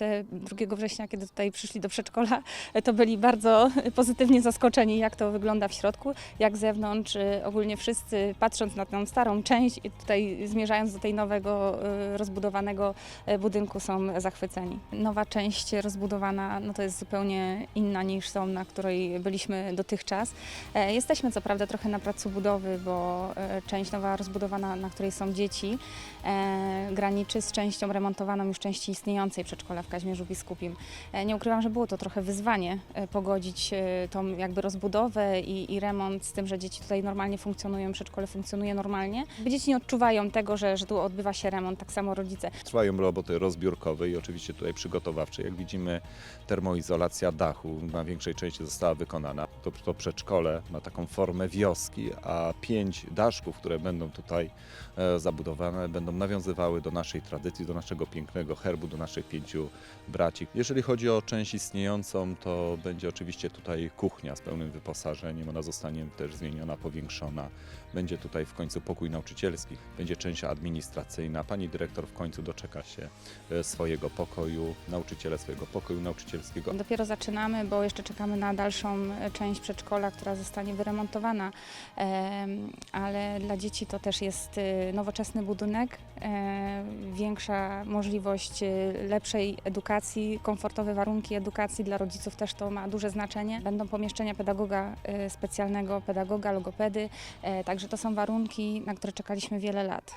rodzice 2 września, kiedy tutaj przyszli do przedszkola, to byli bardzo pozytywnie zaskoczeni, jak to wygląda w środku, jak z zewnątrz. y, Ogólnie wszyscy patrząc na tę starą część i tutaj zmierzając do tej nowego, y, rozbudowanego budynku są zachwyceni. Nowa część rozbudowana, no to jest zupełnie inna niż tą, na której byliśmy dotychczas. E, Jesteśmy co prawda trochę na placu budowy, bo e, część nowa rozbudowana, na której są dzieci, e, graniczy z częścią remontowaną już części istniejącej przedszkola w Kaźmierzu Biskupim. E, Nie ukrywam, że było to trochę wyzwanie e, pogodzić e, tą jakby rozbudowę i, i remont z tym, że dzieci tutaj normalnie funkcjonują, przedszkole funkcjonuje normalnie. Dzieci nie odczuwają tego, że, że tu odbywa się remont, tak samo rodzice. Trwają roboty rozbiórkowe i oczywiście tutaj przygotowawcze. Jak widzimy, termoizolacja dachu na większej części została wykonana. To, to przedszkole ma taką formę wioski, a pięć daszków, które będą tutaj zabudowane, będą nawiązywały do naszej tradycji, do naszego pięknego herbu, do naszych pięciu braci. Jeżeli chodzi o część istniejącą, to będzie oczywiście tutaj kuchnia z pełnym wyposażeniem. Ona zostanie też zmieniona, powiększona. Będzie tutaj w końcu pokój nauczycielski, będzie część administracyjna. Pani dyrektor w końcu doczeka się e, swojego pokoju, nauczyciele swojego pokoju nauczycielskiego. Dopiero zaczynamy, bo jeszcze czekamy na dalszą e, część przedszkola, która zostanie wyremontowana, Em, ale dla dzieci to też jest e, nowoczesny budynek, e, większa możliwość e, lepszej edukacji, komfortowe warunki edukacji dla rodziców też to ma duże znaczenie. Będą pomieszczenia pedagoga specjalnego, pedagoga, logopedy, e, także to są warunki, na które czekaliśmy wiele lat.